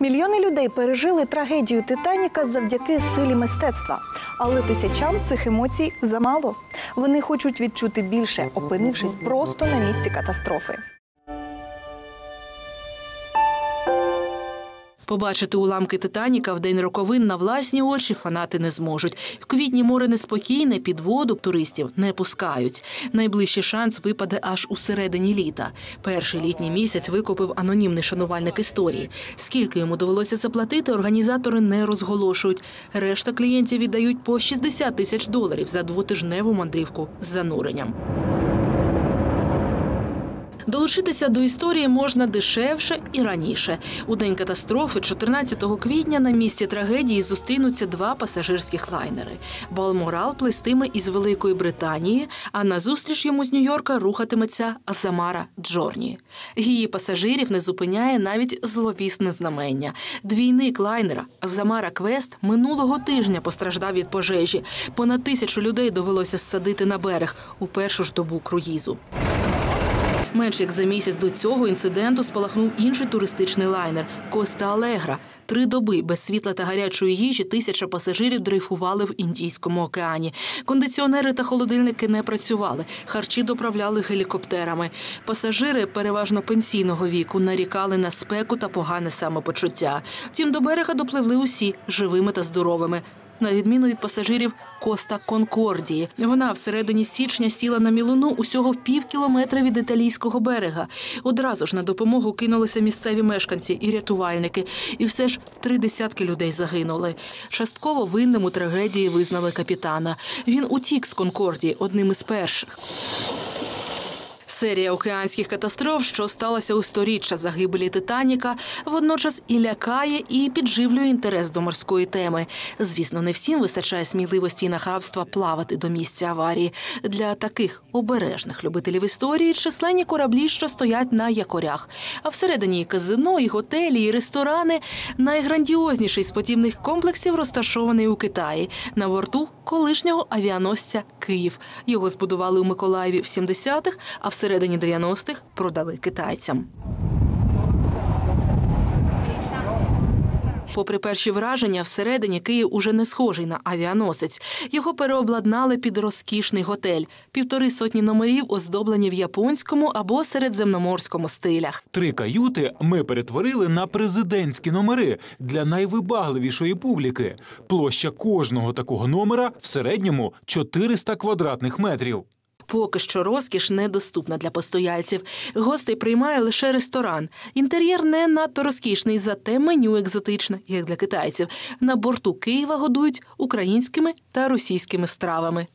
Мільйони людей пережили трагедію Титаніка завдяки силі мистецтва. Але тисячам цих емоцій замало. Вони хочуть відчути більше, опинившись просто на місці катастрофи. Побачити уламки Титаніка в день роковин на власні очі фанати не зможуть. В квітні море неспокійне, під воду туристів не пускають. Найближчий шанс випаде аж у середині літа. Перший літній місяць викупив анонімний шанувальник історії. Скільки йому довелося заплатити, організатори не розголошують. Решта клієнтів віддають по 60 тисяч доларів за двотижневу мандрівку з зануренням. Долучитися до історії можна дешевше і раніше. У день катастрофи, 14 квітня, на місці трагедії зустрінуться два пасажирських лайнери. Балморал плестиме із Великої Британії, а назустріч йому з Нью-Йорка рухатиметься Азамара Джорні. Її пасажирів не зупиняє навіть зловісне знамення. Двійник лайнера Азамара Квест минулого тижня постраждав від пожежі. Понад тисячу людей довелося ссадити на берег у першу ж добу круїзу. Менш як за місяць до цього інциденту спалахнув інший туристичний лайнер Коста Алегра. Три доби без світла та гарячої їжі тисяча пасажирів дрейфували в Індійському океані. Кондиціонери та холодильники не працювали, харчі доправляли гелікоптерами. Пасажири, переважно пенсійного віку, нарікали на спеку та погане самопочуття. Втім, до берега допливли усі живими та здоровими. На відміну від пасажирів Коста Конкордії. Вона всередині січня сіла на мілину усього пів кілометра від італійського берега. Одразу ж на допомогу кинулися місцеві мешканці і рятувальники. І все ж три десятки людей загинули. Частково винним у трагедії визнали капітана. Він утік з Конкордії одним із перших. Серія океанських катастроф, що сталася у сторіччя загибелі Титаніка, водночас і лякає, і підживлює інтерес до морської теми. Звісно, не всім вистачає сміливості і нахабства плавати до місця аварії. Для таких обережних любителів історії численні кораблі, що стоять на якорях. А всередині і казино, і готелі, і ресторани. Найграндіозніший з подібних комплексів розташований у Китаї на борту колишнього авіаносця Київ. Його збудували у Миколаєві в 70-х, а всередині 90-х продали китайцям. Попри перші враження, всередині Київ уже не схожий на авіаносець. Його переобладнали під розкішний готель. Півтори сотні номерів оздоблені в японському або середземноморському стилях. Три каюти ми перетворили на президентські номери для найвибагливішої публіки. Площа кожного такого номера в середньому 400 квадратних метрів. Поки що розкіш недоступна для постояльців. Гостей приймає лише ресторан. Інтер'єр не надто розкішний, зате меню екзотичне, як для китайців. На борту Києва годують українськими та російськими стравами.